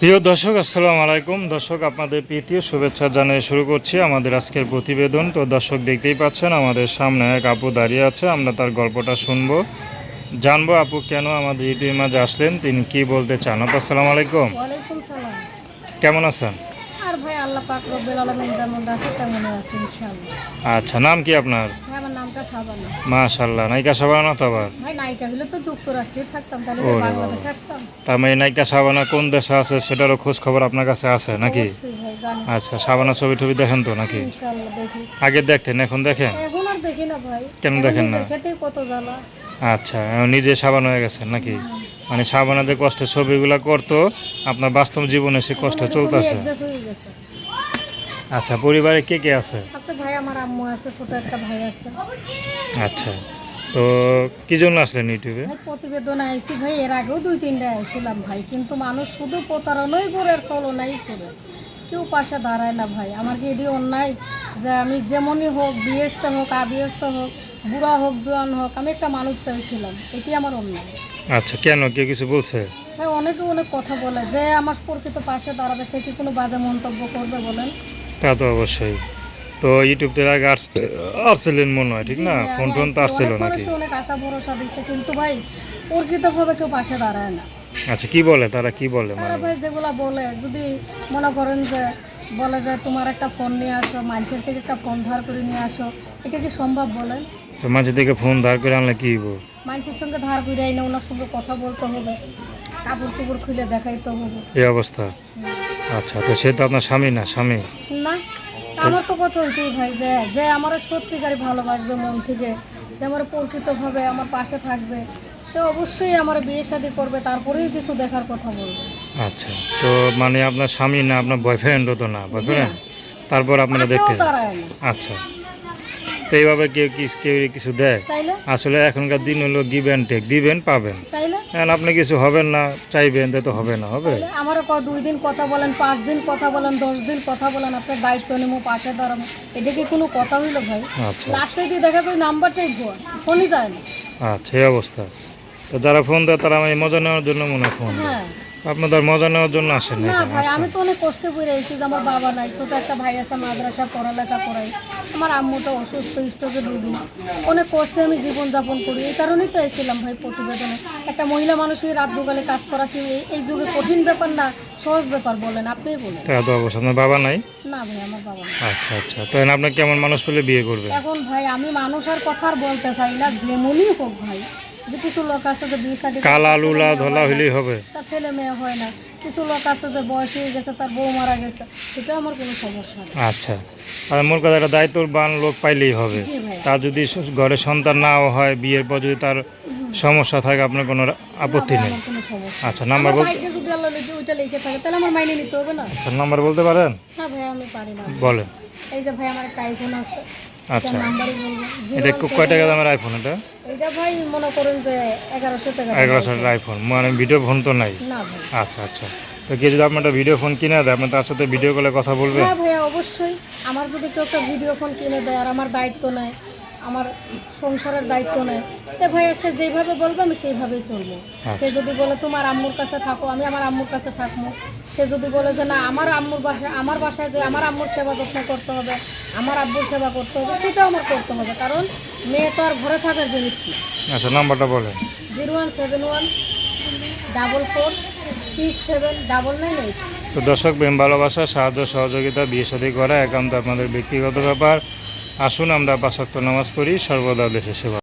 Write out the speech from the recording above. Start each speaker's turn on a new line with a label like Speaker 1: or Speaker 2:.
Speaker 1: প্রিয় দর্শক আসসালামু আলাইকুম। দর্শক আপনাদের প্রীতীয় শুভেচ্ছা জানিয়ে শুরু করছি আমাদের আজকের প্রতিবেদন। তো দর্শক দেখতেই পাচ্ছেন আমাদের সামনে এক আপু দাঁড়িয়ে আছে। আমরা তার গল্পটা শুনব। জানব আপু কেন আমাদের ইউটিউবের মাঝে আসলেন? তিনি কি বলতে চান? আপু আসসালামু আলাইকুম। কেমন আছেন?
Speaker 2: আর ভাই আল্লাহ পাক রব্বুল আলামিন যেমন রাখে তেমন আছে ইনশাআল্লাহ।
Speaker 1: আচ্ছা নাম কি আপনার?
Speaker 2: আমার নামটা
Speaker 1: নায়িকা তো আবার?
Speaker 2: ভাই নায়িকা হলে তো যুক্তরাষ্ট্রে থাকতাম তাহলে তো
Speaker 1: বাবা।
Speaker 2: আসতাম।
Speaker 1: তার মানে নায়িকা সাবানা কোন দেশে আছে সেটারও খোঁজ খবর আপনার কাছে আছে নাকি? আচ্ছা সাবানা ছবি টবি দেখেন তো নাকি?
Speaker 2: ইনশাআল্লাহ দেখি।
Speaker 1: আগে দেখতেন এখন দেখেন?
Speaker 2: এখন আর দেখি না ভাই।
Speaker 1: কেন দেখেন না?
Speaker 2: নিজের কত জ্বালা।
Speaker 1: আচ্ছা নিজে সাবান হয়ে গেছেন নাকি? মানে সাবানাদের কষ্টের ছবিগুলো করতো আপনার বাস্তব জীবনে সে কষ্ট চলতেছে। আচ্ছা পরিবারে কে কে আছে?
Speaker 2: আছে ভাই আমার আম্মু আছে ছোট একটা ভাই আছে।
Speaker 1: আচ্ছা তো কি জন্য আসলেন ইউটিউবে?
Speaker 2: প্রতিবেদন আইছি ভাই এর আগেও দুই তিনটা আইছিলাম ভাই কিন্তু মানুষ শুধু প্রতারণাই করে আর চলনাই করে। কেউ পাশে দাঁড়ায় না ভাই। আমার কি এটি অন্যায়? যে আমি যেমনই হোক বিয়েস্ত হোক আবিয়েস্ত হোক বুড়া হোক জোয়ান হোক আমি একটা মানুষ চাইছিলাম। এটি আমার অন্যায়।
Speaker 1: আচ্ছা কেন? কেউ কিছু বলছে?
Speaker 2: ভাই অনেকে অনেক কথা বলে যে আমার প্রকৃত পাশে দাঁড়াবে সে কি কোনো বাজে মন্তব্য করবে বলেন?
Speaker 1: তা তো অবশ্যই। তো ইউটিউব থেকে আগে আস- আসছিলেন মনে হয় ঠিক না? ফোন টোন তো আসছিল নাকি?
Speaker 2: অনেক আশা ভরসা দিচ্ছে কিন্তু ভাই প্রকৃতভাবে কেউ পাশে দাঁড়ায় না।
Speaker 1: আচ্ছা কি বলে? তারা কি বলে মানে?
Speaker 2: ভাই যেগুলা বলে যদি মনে করেন যে বলে যে তোমার একটা ফোন নিয়ে আসো মানুষের থেকে একটা ফোন ধার করে নিয়ে আসো এটা কি সম্ভব বলেন?
Speaker 1: তো মাঝে থেকে ফোন ধার করে আনলে কি হইব?
Speaker 2: মানুষের সঙ্গে ধার করে আইনে ওনার সঙ্গে কথা বলতে হবে। কাপড় টুপড় খুলে দেখাইতে হবে
Speaker 1: এই অবস্থা। আচ্ছা তো সে তো আপনার স্বামী না স্বামী?
Speaker 2: না আমার তো কথা হইতেই ভাই যে যে আমার সত্যিকারই ভালোবাসবে মন থেকে যে আমার প্রকৃতভাবে আমার পাশে থাকবে সে অবশ্যই আমার বিয়ে শাদী করবে তারপরেই কিছু দেখার কথা বলবে।
Speaker 1: আচ্ছা তো মানে আপনার স্বামী না আপনার বয়ফ্রেন্ডও তো না বয়ফ্রেন্ড তারপর আপনারা দেখতে আচ্ছা। তো এইভাবে কেউ কি কেউ কিছু দেয়? আসলে এখনকার দিন হলো গিভেন টেক দিবেন পাবেন। এখন আপনি কিছু হবেন না চাইবেন তো হবে না হবে।
Speaker 2: আমার আমারও ক দুই দিন কথা বলেন পাঁচ দিন কথা বলেন দশ দিন কথা বলেন আপনার দায়িত্ব নেব পাশে দাঁড়াবো। এটা কি কোনো কথা হইল ভাই?
Speaker 1: আচ্ছা।
Speaker 2: লাস্টে দিয়ে দেখা যায় নাম্বারটাই ফোনই যায় না।
Speaker 1: আচ্ছা এই অবস্থা। তো যারা ফোন দেয় তারা আমি মজা নেওয়ার জন্য মনে ফোন
Speaker 2: হ্যাঁ।
Speaker 1: আপনাদের মজা নেওয়ার জন্য আসেন
Speaker 2: না ভাই। আমি তো অনেক কষ্টে পড়ে এসেছি যে আমার বাবা নাই ছোট একটা ভাই আছে মাদ্রাসা পড়ালেখা করাই আমার আম্মুটা অসুস্থ স্টোকের রুগী অনেক কষ্টে আমি জীবনযাপন করি এই কারণেই তো এসেছিলাম ভাই প্রতিবেদনে। একটা মহিলা মানুষের রাত দুগালে কাজ করা কি এই- যুগে কঠিন ব্যাপার না সহজ ব্যাপার বলেন আপনি বলেন।
Speaker 1: তা তো অবশ্যই আপনার বাবা নাই?
Speaker 2: না ভাই আমার বাবা
Speaker 1: আচ্ছা আচ্ছা তো আপনি কেমন মানুষ পেলে বিয়ে করবেন?
Speaker 2: এখন ভাই আমি মানুষের কথা আর বলতে চাই না যেমনই হোক ভাই। যে কিছু লোক আছে যে বিয়ে শাদী
Speaker 1: কালা লুলা ধলা হইলেই হবে।
Speaker 2: তার ছেলে মেয়ে হয় না। কিছু লোক আছে যে বয়স হয়ে গেছে তার বউ মারা গেছে সেটা আমার কোনো সমস্যা না।
Speaker 1: আচ্ছা। আর কথা একটা দায়িত্ববান লোক পাইলেই হবে।
Speaker 2: জি
Speaker 1: তার যদি স- ঘরে সন্তান নাও হয় বিয়ের পর যদি তার সমস্যা থাকে আপনার কোনো আপত্তি নেই। আচ্ছা নাম্বার বলতে
Speaker 2: ভাইকে যদি আল্লাহ লিখে ওইটা লিখে থাকে তাহলে আমার মাইনে নিতে হবে না?
Speaker 1: আচ্ছা নাম্বার বলতে পারেন?
Speaker 2: না ভাই আমি পারি না।
Speaker 1: বলেন।
Speaker 2: এই যে ভাই আমার একটা আইফোন আছে।
Speaker 1: আচ্ছা। এটা কয় টাকা দামের আইফোন এটা?
Speaker 2: এইটা ভাই মনে করেন যে এগারোশো টাকা দাম
Speaker 1: এগারোশো টাকার আইফোন মানে ভিডিও ফোন তো নাই।
Speaker 2: না
Speaker 1: আচ্ছা আচ্ছা। তো কেউ যদি আপনার ভিডিও ফোন কিনে দেয় আপনি তার সাথে ভিডিও কলে কথা বলবেন
Speaker 2: হ্যাঁ ভাইয়া অবশ্যই। আমার যদি কেউ একটা ভিডিও ফোন কিনে দেয় আর আমার দায়িত্ব নেয় আমার সংসারের দায়িত্ব নেয়। তো ভাইয়া সে যেভাবে বলবে আমি সেইভাবেই চলবো। সে যদি বলে তোমার আম্মুর কাছে থাকো আমি আমার আম্মুর কাছে থাকব। সে যদি বলে যে না আমার আম্মুর বাসায় আমার বাসায় যে আমার আম্মুর সেবা যত্ন করতে হবে আমার আব্বুর সেবা করতে হবে সেটাও আমার করতে হবে। কারণ মেয়ে তো আর ঘরে থাকার জিনিস
Speaker 1: আচ্ছা নাম্বারটা বলেন।
Speaker 2: Zero one seven one double four six seven double nine eight.
Speaker 1: তো দর্শক প্রেম ভালোবাসা সাহায্য সহযোগিতা বিয়ে শাদী করা একান্ত আপনাদের ব্যক্তিগত ব্যাপার। আসুন আমরা পাশাক্ত নামাজ পড়ি সর্বদা দেশে সেবা